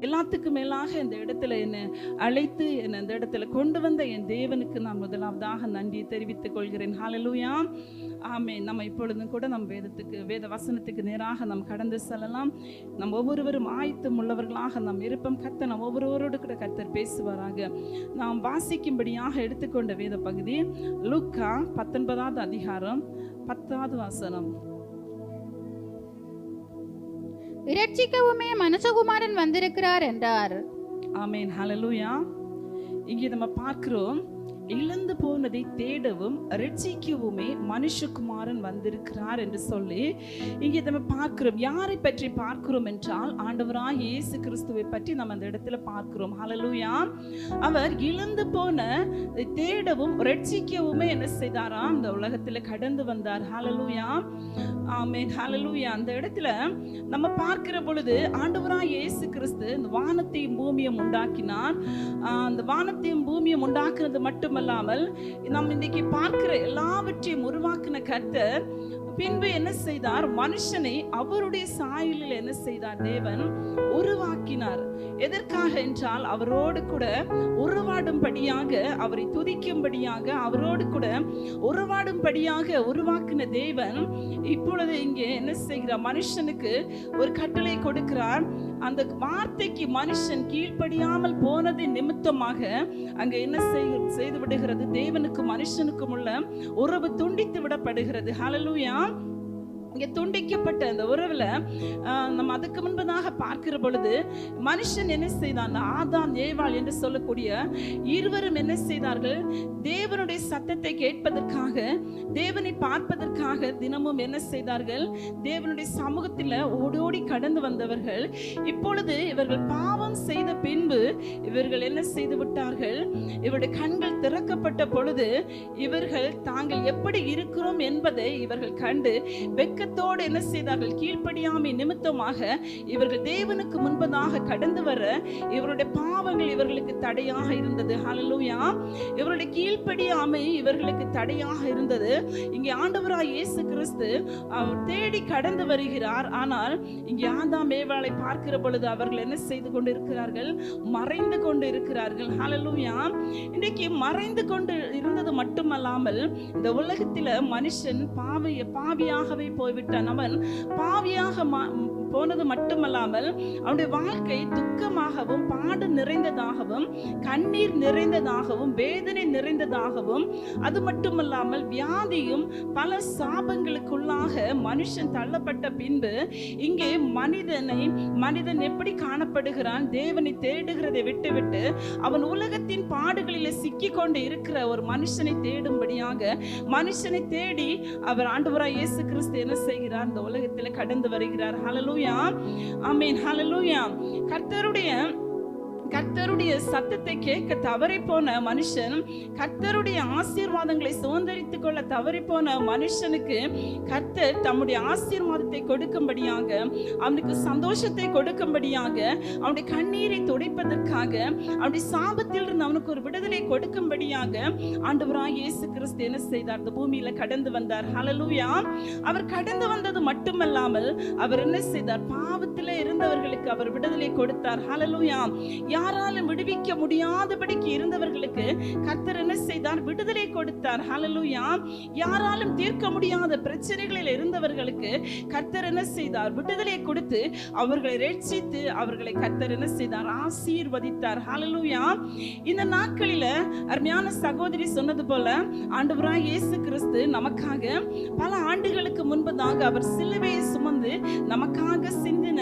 எல்லாத்துக்கும் மேலாக இந்த இடத்துல என்னை அழைத்து என்னை இந்த இடத்துல கொண்டு வந்த என் தேவனுக்கு நான் முதலாவதாக நன்றி தெரிவித்துக் கொள்கிறேன். ஹாலலூயா ஆமே நம்ம இப்பொழுதும் கூட நம் வேதத்துக்கு வேத வசனத்துக்கு நேராக நாம் கடந்து செல்லலாம். நம் ஒவ்வொருவரும் ஆயத்தம் உள்ளவர்களாக நாம் இருப்போம் கத்த நம் ஒவ்வொருவரோடு கூட கத்தர் பேசுவாராக. நாம் வாசிக்கும்படியாக எடுத்துக்கொண்ட வேத பகுதி லுக்கா பத்தொன்பதாவது அதிகாரம் பத்தாவது வசனம். இரட்சிக்கவுமே மனுஷகுமாரன் வந்திருக்கிறார் என்றார். ஆமேன். ஹலலூயா இங்கே நம்ம பார்க்கிறோம் போனதை தேடவும் ரட்சிக்கவுமே மனுஷகுமாரன் வந்திருக்கிறார் என்று சொல்லி இங்கே நம்ம பார்க்கிறோம். யாரை பற்றி பார்க்கிறோம் என்றால் ஆண்டவராக இயேசு கிறிஸ்துவை பற்றி நம்ம அந்த இடத்துல பார்க்கிறோம். ஹலலூயா அவர் இழந்து போன தேடவும் ரட்சிக்கவுமே என்ன செய்தாராம் இந்த உலகத்துல கடந்து வந்தார். ஹலலூயா ஆமென் ஹலலூயா அந்த இடத்துல நம்ம பார்க்கிற பொழுது ஆண்டவராக இயேசு கிறிஸ்து இந்த வானத்தையும் பூமியும் உண்டாக்கினார். அந்த வானத்தையும் பூமியும் உண்டாக்குறது மட்டுமல்லாமல் நம்ம இன்னைக்கு பார்க்கிற எல்லாவற்றையும் உருவாக்கின கர்த்தர் பின்பு என்ன செய்தார்? மனுஷனை அவருடைய சாயலில் என்ன செய்தார்? தேவன் உருவாக்கினார். எதற்காக என்றால் அவரோடு கூட உருவாடும்படியாக அவரை துதிக்கும்படியாக அவரோடு கூட உருவாடும்படியாக உருவாக்கின தேவன் இப்பொழுது இங்கே என்ன செய்கிறார் மனுஷனுக்கு ஒரு கட்டளை கொடுக்கிறார். அந்த வார்த்தைக்கு மனுஷன் கீழ்ப்படியாமல் போனது நிமித்தமாக அங்க என்ன செய்- செய்து விடுகிறது தேவனுக்கு மனுஷனுக்கும் உள்ள உறவு துண்டித்து விடப்படுகிறது ஹலலூயா இங்க துண்டிக்கப்பட்ட அந்த உறவுல நம்ம அதுக்கு முன்பதாக பார்க்கிற பொழுது மனுஷன் என்ன செய்தான்? ஆதான் ஏவாள் என்று சொல்லக்கூடிய இருவரும் என்ன செய்தார்கள்? தேவனுடைய சத்தத்தை கேட்பதற்காக தேவனை பார்ப்பதற்காக தினமும் என்ன செய்தார்கள்? தேவனுடைய சமூகத்தில் ஓடோடி கடந்து வந்தவர்கள். இப்பொழுது இவர்கள் பாவம் செய்த பின்பு இவர்கள் என்ன செய்து விட்டார்கள்? இவருடைய கண்கள் திறக்கப்பட்ட பொழுது இவர்கள் தாங்கள் எப்படி இருக்கிறோம் என்பதை இவர்கள் கண்டு வெட்கத்தோடு என்ன செய்தார்கள்? கீழ்ப்படியாமை நிமித்தமாக இவர்கள் தேவனுக்கு முன்பதாக கடந்து வர இவருடைய பாவங்கள் இவர்களுக்கு தடையாக இருந்தது. ஹலலூயா இவருடைய கீழ்ப்படியாமை இவர்களுக்கு தடையாக இருந்தது. இங்கே ஆண்டவராய் இயேசு கிறிஸ்து அவர் தேடி கடந்து வருகிறார். ஆனால் இங்கே ஆதாம் மேவாளை பார்க்கிற பொழுது அவர்கள் என்ன செய்து கொண்டு இருக்கிறார்கள் மறைந்து கொண்டு இருக்கிறார்கள் ஹலலூயா இன்றைக்கு மறைந்து கொண்டு இருந்தது மட்டுமல்லாமல் இந்த உலகத்தில் மனுஷன் பாவிய பாவியாகவே போய்விட்டான் அவன் பாவியாக போனது மட்டுமல்லாமல் அவனுடைய வாழ்க்கை துக்கமாகவும் பாடு நிறைந்ததாகவும் கண்ணீர் நிறைந்ததாகவும் வேதனை நிறைந்ததாகவும் அது மட்டுமல்லாமல் வியாதியும் பல சாபங்களுக்குள்ளாக மனுஷன் தள்ளப்பட்ட பின்பு இங்கே மனிதனை மனிதன் எப்படி காணப்படுகிறான் தேவனை தேடுகிறதை விட்டுவிட்டு அவன் உலகத்தின் பாடுகளில் சிக்கி கொண்டு இருக்கிற ஒரு மனுஷனை தேடும்படியாக மனுஷனை தேடி அவர் ஆண்டவராய் இயேசு கிறிஸ்து என்ன செய்கிறார். இந்த உலகத்தில் கடந்து வருகிறார். ஹலலூயா ஆமீன் ஹலலூயா கர்த்தருடைய கர்த்தருடைய சத்தத்தை கேட்க தவறி போன மனுஷன் கர்த்தருடைய ஆசீர்வாதங்களை சுதந்திரித்து கொள்ள தவறி போன மனுஷனுக்கு கர்த்தர் தம்முடைய ஆசீர்வாதத்தை கொடுக்கும்படியாக அவனுக்கு சந்தோஷத்தை கொடுக்கும்படியாக அவனுடைய கண்ணீரை துடைப்பதற்காக அவனுடைய சாபத்தில் இருந்து அவனுக்கு ஒரு விடுதலை கொடுக்கும்படியாக ஆண்டவராய் இயேசு கிறிஸ்து என்ன செய்தார்? இந்த பூமியில கடந்து வந்தார். ஹலலூயா அவர் கடந்து வந்தது மட்டுமல்லாமல் அவர் என்ன செய்தார்? பாவத்திலே இருந்தவர்களுக்கு அவர் விடுதலை கொடுத்தார். ஹலலூயா யாராலும் விடுவிக்க முடியாதபடிக்கு இருந்தவர்களுக்கு கர்த்தர் என்ன செய்தார்? விடுதலை கொடுத்தார். ஹலலூயா யாராலும் தீர்க்க முடியாத பிரச்சனைகளில் இருந்தவர்களுக்கு கர்த்தர் என்ன செய்தார்? விடுதலை கொடுத்து அவர்களை ரட்சித்து அவர்களை கர்த்தர் என்ன செய்தார்? ஆசீர்வதித்தார். ஹலலூயா இந்த நாட்களில அருமையான சகோதரி சொன்னது போல ஆண்டவராய் இயேசு கிறிஸ்து நமக்காக பல ஆண்டுகளுக்கு முன்பதாக அவர் சிலுவையை சுமந்து நமக்காக சிந்தின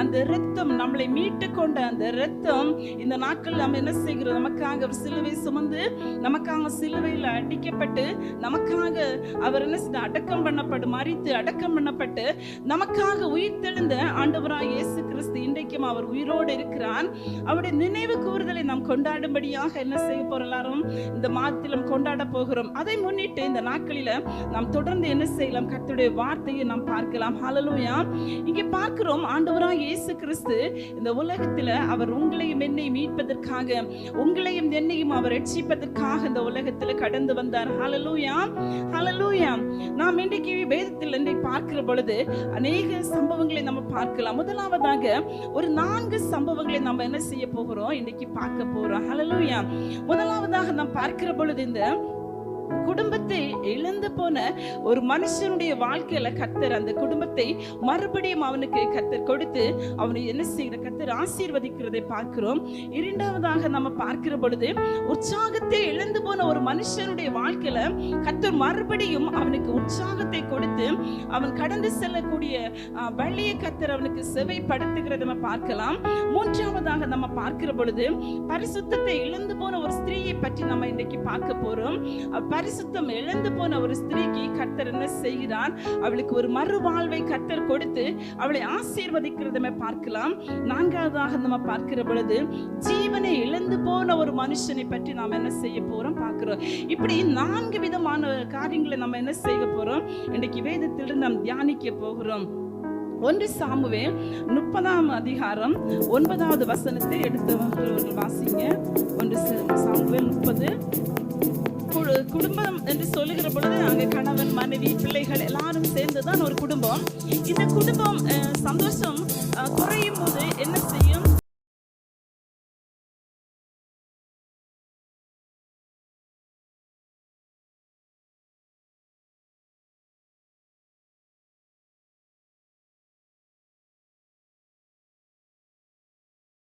அந்த இரத்தம் நம்மளை மீட்டு கொண்ட அந்த இரத்தம் இந்த நாட்கள் நம்ம என்ன செய்கிறோம்? நமக்காக அவர் சிலுவை சுமந்து நமக்காக சிலுவையில் அடிக்கப்பட்டு நமக்காக அவர் என்ன செய்த அடக்கம் பண்ணப்பட்டு மறித்து அடக்கம் பண்ணப்பட்டு நமக்காக உயிர் தெழுந்த ஆண்டவராக இயேசு கிறிஸ்து இன்றைக்கும் அவர் உயிரோடு இருக்கிறார். அவருடைய நினைவு கூறுதலை நாம் கொண்டாடும்படியாக என்ன செய்ய போறோம் எல்லாரும்? இந்த மாதத்திலும் கொண்டாட போகிறோம். அதை முன்னிட்டு இந்த நாட்களில நாம் தொடர்ந்து என்ன செய்யலாம்? கத்துடைய வார்த்தையை நாம் பார்க்கலாம். ஹalleluya இங்கே பார்க்கிறோம் ஆண்டவராக இயேசு கிறிஸ்து இந்த உலகத்துல அவர் உங்களையும் என்னையும் என்னை மீட்பதற்காக உங்களையும் என்னையும் அவர் ரட்சிப்பதற்காக இந்த உலகத்துல கடந்து வந்தார். ஹalleluya ஹalleluya நாம் இன்றைக்கு வேதத்தில் இன்றைக்கு பார்க்கிற பொழுது அநேக சம்பவங்களை நம்ம பார்க்கலாம். முதலாவதாக ஒரு நான்கு சம்பவங்களை நம்ம என்ன செய்ய போகிறோம்? இன்னைக்கு பார்க்க போறோம். ஹalleluya முதலாவதாக நாம் பார்க்கிற பொழுது இந்த குடும்பத்தை இழந்து போன ஒரு மனுஷனுடைய வாழ்க்கையில கத்தர் அந்த குடும்பத்தை மறுபடியும் அவனுக்கு கத்தர் கொடுத்து அவனை என்ன செய்கிற கத்தர் ஆசீர்வதிக்கிறதை பார்க்கிறோம். இரண்டாவதாக நம்ம பார்க்கிற பொழுது உற்சாகத்தை இழந்து போன ஒரு மனுஷனுடைய வாழ்க்கையில கத்தர் மறுபடியும் அவனுக்கு உற்சாகத்தை கொடுத்து அவன் கடந்து செல்லக்கூடிய வழியை கத்தர் அவனுக்கு செவைப்படுத்துகிறத நம்ம பார்க்கலாம். மூன்றாவதாக நம்ம பார்க்கிற பொழுது பரிசுத்தத்தை இழந்து போன ஒரு ஸ்திரீயை பற்றி நம்ம இன்னைக்கு பார்க்க போறோம். பரிசுத்தம் இழந்து போன ஒரு ஸ்திரீக்கு கர்த்தர் என்ன செய்கிறார்? அவளுக்கு ஒரு மறுவாழ்வை கர்த்தர் கொடுத்து அவளை ஆசீர்வதிக்கிறதுமே பார்க்கலாம். நான்காவதாக நம்ம பார்க்கிற பொழுது ஜீவனை இழந்து போன ஒரு மனுஷனை பற்றி நாம் என்ன செய்ய போறோம் பார்க்கிறோம். இப்படி நான்கு விதமான காரியங்களை நம்ம என்ன செய்ய போறோம்? இன்னைக்கு வேதத்திலிருந்து நாம் தியானிக்க போகிறோம். ஒன்று சாமுவே முப்பதாம் அதிகாரம் ஒன்பதாவது வசனத்தை எடுத்து வாசிங்க. ஒன்று சாமுவே முப்பது குடும்பம் என்று சொல்லுகிற பொழுது அங்க கணவன் மனைவி பிள்ளைகள் எல்லாரும் சேர்ந்துதான் ஒரு குடும்பம். இந்த குடும்பம் அஹ், சந்தோஷம் குறையும் போது என்ன செய்யும்?